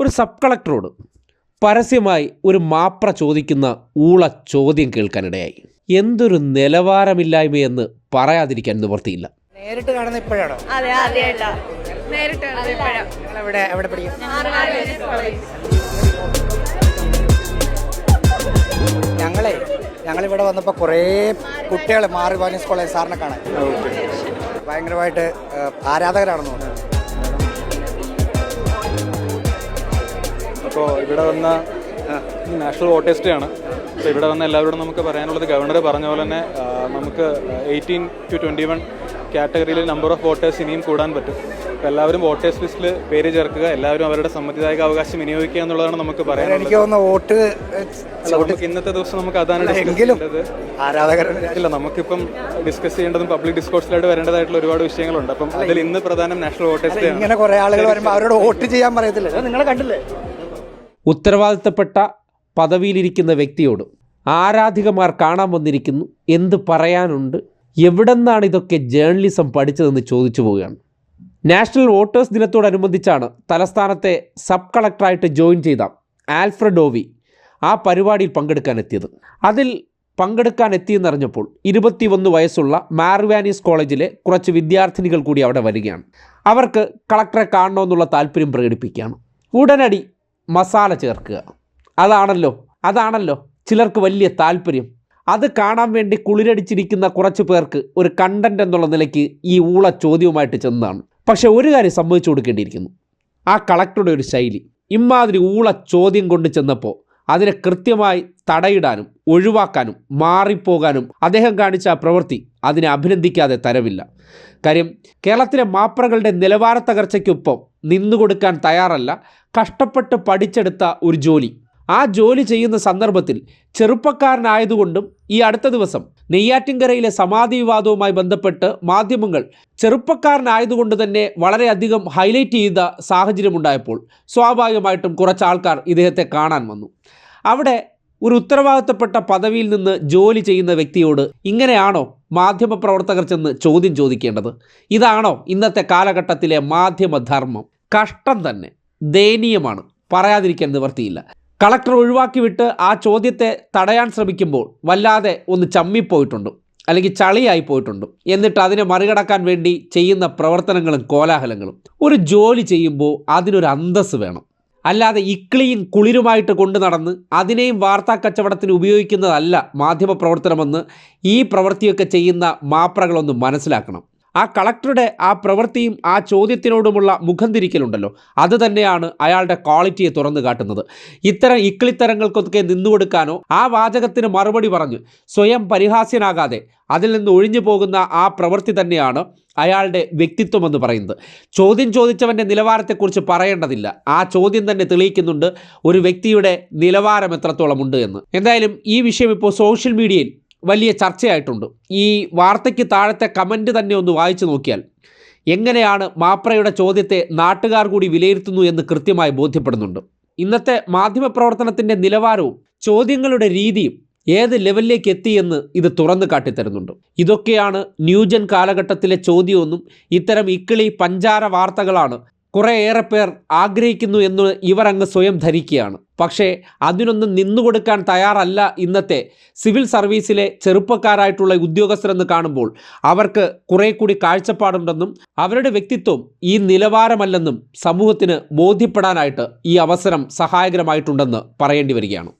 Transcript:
ഒരു സബ് കളക്ടറോട് പരസ്യമായി ഒരു മാപ്ര ചോദിക്കുന്ന ഊള ചോദ്യം കേൾക്കാനിടയായി. എന്തൊരു നിലവാരമില്ലായ്മയെന്ന് പറയാതിരിക്കാൻ നിവർത്തിയില്ല നേരിട്ട് കാണുന്ന ഇപ്പോഴാണോ? അതെ ആദ്യമായിട്ടാ നേരിട്ട് ഇപ്പോഴാ. നിങ്ങൾ എവിടെ എവിടെ പഠിക്കും? ഞങ്ങളെ ഞങ്ങളിവിടെ വന്നപ്പോൾ കുറേ കുട്ടികൾ മാറി വാനീസ് കോളേജ് സാറിനെ കാണാൻ. ഭയങ്കരമായിട്ട് ആരാധകരാണെന്ന് തോന്നുന്നു. അപ്പോൾ ഇവിടെ വന്ന നാഷണൽ വോട്ടേഴ്സ് ഡേ ആണ്. അപ്പോൾ ഇവിടെ വന്ന എല്ലാവരോടും നമുക്ക് പറയാനുള്ളത് ഗവർണർ പറഞ്ഞ പോലെ തന്നെ നമുക്ക് എയ്റ്റീൻ ടു ട്വന്റി വൺ കാറ്റഗറിയിൽ നമ്പർ ഓഫ് വോട്ടേഴ്സ് ഇനിയും കൂടാൻ പറ്റും. അപ്പോൾ എല്ലാവരും വോട്ടേഴ്സ് ലിസ്റ്റിൽ പേര് ചേർക്കുക എല്ലാവരും അവരുടെ സമ്മതിദായക അവകാശം വിനിയോഗിക്കുക എന്നുള്ളതാണ് നമുക്ക് പറയാനുള്ളത്. എനിക്ക് തോന്നുന്നു വോട്ട് നമുക്ക് ഇന്നത്തെ ദിവസം നമുക്ക് അതാണ് എങ്കിലും ഇല്ല നമുക്കിപ്പം ഡിസ്കസ് ചെയ്യേണ്ടതും പബ്ലിക് ഡിസ്കോഴ്സിലായിട്ട് വരേണ്ടതായിട്ടുള്ള ഒരുപാട് വിഷയങ്ങളുണ്ട്. അപ്പം അതിൽ ഇന്ന് പ്രധാനം നാഷണൽ വോട്ടേഴ്സ് ഇങ്ങനെ കുറേ ആളുകൾ വരുമ്പോൾ അവരോട് വോട്ട് ചെയ്യാൻ പറയത്തില്ല. നിങ്ങൾ നിങ്ങളെ കണ്ടില്ലേ? ഉത്തരവാദിത്തപ്പെട്ട പദവിയിലിരിക്കുന്ന വ്യക്തിയോട് ആരാധികമാർ കാണാൻ വന്നിരിക്കുന്നു എന്ത് പറയാനുണ്ട് എവിടെന്നാണ് ഇതൊക്കെ ജേർണലിസം പഠിച്ചതെന്ന് ചോദിച്ചു പോവുകയാണ്. നാഷണൽ വോട്ടേഴ്സ് ദിനത്തോടനുബന്ധിച്ചാണ് തലസ്ഥാനത്തെ സബ് കളക്ടറായിട്ട് ജോയിൻ ചെയ്ത ആൽഫ്രഡോവി ആ പരിപാടിയിൽ പങ്കെടുക്കാനെത്തിയത്. അതിൽ പങ്കെടുക്കാൻ എത്തിയെന്നറിഞ്ഞപ്പോൾ ഇരുപത്തിയൊന്ന് വയസ്സുള്ള മാർവാനീസ് കോളേജിലെ കുറച്ച് വിദ്യാർത്ഥിനികൾ കൂടി അവിടെ വരികയാണ്. അവർക്ക് കളക്ടറെ കാണണമെന്നുള്ള താല്പര്യം പ്രകടിപ്പിക്കുകയാണ്. ഉടനടി മസാല ചേർക്കുക. അതാണല്ലോ അതാണല്ലോ ചിലർക്ക് വലിയ താല്പര്യം. അത് കാണാൻ വേണ്ടി കുളിരടിച്ചിരിക്കുന്ന കുറച്ച് പേർക്ക് ഒരു കണ്ടന്റ് എന്നുള്ള നിലയ്ക്ക് ഈ ഊള ചോദ്യവുമായിട്ട് ചെന്നതാണ്. പക്ഷെ ഒരു കാര്യം സമ്മതിച്ചു കൊടുക്കേണ്ടിയിരിക്കുന്നു. ആ കളക്ടറുടെ ഒരു ശൈലി. ഇമാതിരി ഊള ചോദ്യം കൊണ്ട് ചെന്നപ്പോൾ അതിനെ കൃത്യമായി തടയിടാനും ഒഴിവാക്കാനും മാറിപ്പോകാനും അദ്ദേഹം കാണിച്ച ആ പ്രവൃത്തി അതിനെ അഭിനന്ദിക്കാതെ തരവില്ല. കാര്യം കേരളത്തിലെ മാപ്രകളുടെ നിലവാര തകർച്ചയ്ക്കൊപ്പം നിന്നുകൊടുക്കാൻ തയ്യാറല്ല. കഷ്ടപ്പെട്ട് പഠിച്ചെടുത്ത ഒരു ജോലി. ആ ജോലി ചെയ്യുന്ന സന്ദർഭത്തിൽ ചെറുപ്പക്കാരനായതുകൊണ്ടും ഈ അടുത്ത ദിവസം നെയ്യാറ്റിൻകരയിലെ സമാധി വിവാദവുമായി ബന്ധപ്പെട്ട് മാധ്യമങ്ങൾ ചെറുപ്പക്കാരനായതുകൊണ്ട് തന്നെ വളരെയധികം ഹൈലൈറ്റ് ചെയ്ത സാഹചര്യമുണ്ടായപ്പോൾ സ്വാഭാവികമായിട്ടും കുറച്ച് ആൾക്കാർ ഇദ്ദേഹത്തെ കാണാൻ വന്നു. അവിടെ ഒരു ഉത്തരവാദിത്തപ്പെട്ട പദവിയിൽ നിന്ന് ജോലി ചെയ്യുന്ന വ്യക്തിയോട് ഇങ്ങനെയാണോ മാധ്യമപ്രവർത്തകർ ചെന്ന് ചോദ്യം ചോദിക്കേണ്ടത്? ഇതാണോ ഇന്നത്തെ കാലഘട്ടത്തിലെ മാധ്യമധർമ്മം കഷ്ടം തന്നെ. ദയനീയമാണ്. പറയാതിരിക്കാൻ നിവർത്തിയില്ല. കളക്ടർ ഒഴിവാക്കി വിട്ട് ആ ചോദ്യത്തെ തടയാൻ ശ്രമിക്കുമ്പോൾ വല്ലാതെ ഒന്ന് ചമ്മിപ്പോയിട്ടുണ്ട്. അല്ലെങ്കിൽ ചളിയായി പോയിട്ടുണ്ട്. എന്നിട്ട് അതിനെ മറികടക്കാൻ വേണ്ടി ചെയ്യുന്ന പ്രവർത്തനങ്ങളും കോലാഹലങ്ങളും. ഒരു ജോലി ചെയ്യുമ്പോൾ അതിനൊരു അന്തസ്സ് വേണം. അല്ലാതെ ഇക്ലിയും കുളിരുമായിട്ട് കൊണ്ടു നടന്ന് അതിനെയും വാർത്താ കച്ചവടത്തിന് ഉപയോഗിക്കുന്നതല്ല മാധ്യമപ്രവർത്തനമെന്ന് ഈ പ്രവൃത്തിയൊക്കെ ചെയ്യുന്ന മാപ്രകളൊന്ന് മനസ്സിലാക്കണം. ആ കളക്ടറുടെ ആ പ്രവൃത്തിയും ആ ചോദ്യത്തിനോടുമുള്ള മുഖം തിരിക്കലുണ്ടല്ലോ. അത് തന്നെയാണ് അയാളുടെ ക്വാളിറ്റിയെ തുറന്നു കാട്ടുന്നത്. ഇത്തരം ഇക്കിളിത്തരങ്ങൾക്കൊക്കെ നിന്നുകൊടുക്കാനോ ആ വാചകത്തിന് മറുപടി പറഞ്ഞ് സ്വയം പരിഹാസ്യനാകാതെ അതിൽ നിന്ന് ഒഴിഞ്ഞു പോകുന്ന ആ പ്രവൃത്തി തന്നെയാണ് അയാളുടെ വ്യക്തിത്വം എന്ന് പറയുന്നത്. ചോദ്യം ചോദിച്ചവന്റെ നിലവാരത്തെക്കുറിച്ച് പറയേണ്ടതില്ല. ആ ചോദ്യം തന്നെ തെളിയിക്കുന്നുണ്ട് ഒരു വ്യക്തിയുടെ നിലവാരം എത്രത്തോളമുണ്ട് എന്ന്. എന്തായാലും ഈ വിഷയം ഇപ്പോൾ സോഷ്യൽ മീഡിയയിൽ വലിയ ചർച്ചയായിട്ടുണ്ട്. ഈ വാർത്തയ്ക്ക് താഴത്തെ കമന്റ് തന്നെ ഒന്ന് വായിച്ചു നോക്കിയാൽ എങ്ങനെയാണ് മാപ്രയുടെ ചോദ്യത്തെ നാട്ടുകാർ കൂടി വിലയിരുത്തുന്നു എന്ന് കൃത്യമായി ബോധ്യപ്പെടുന്നുണ്ട്. ഇന്നത്തെ മാധ്യമപ്രവർത്തനത്തിന്റെ നിലവാരവും ചോദ്യങ്ങളുടെ രീതിയും ഏത് ലെവലിലേക്ക് എത്തിയെന്ന് ഇത് തുറന്നു കാട്ടിത്തരുന്നുണ്ട്. ഇതൊക്കെയാണ് ന്യൂജൻ കാലഘട്ടത്തിലെ ചോദ്യമെന്നും ഇത്തരം ഇക്കിളി പഞ്ചാര വാർത്തകളാണ് കുറേയേറെ പേർ ആഗ്രഹിക്കുന്നു എന്ന് ഇവർ അങ്ങ് സ്വയം ധരിക്കുകയാണ്. പക്ഷേ അതിനൊന്നും നിന്നുകൊടുക്കാൻ തയ്യാറല്ല ഇന്നത്തെ സിവിൽ സർവീസിലെ ചെറുപ്പക്കാരായിട്ടുള്ള ഉദ്യോഗസ്ഥരെന്ന് കാണുമ്പോൾ അവർക്ക് കുറെ കൂടി കാഴ്ചപ്പാടുണ്ടെന്നും അവരുടെ വ്യക്തിത്വം ഈ നിലവാരമല്ലെന്നും സമൂഹത്തിന് ബോധ്യപ്പെടാനായിട്ട് ഈ അവസരം സഹായകരമായിട്ടുണ്ടെന്ന് പറയേണ്ടി വരികയാണ്.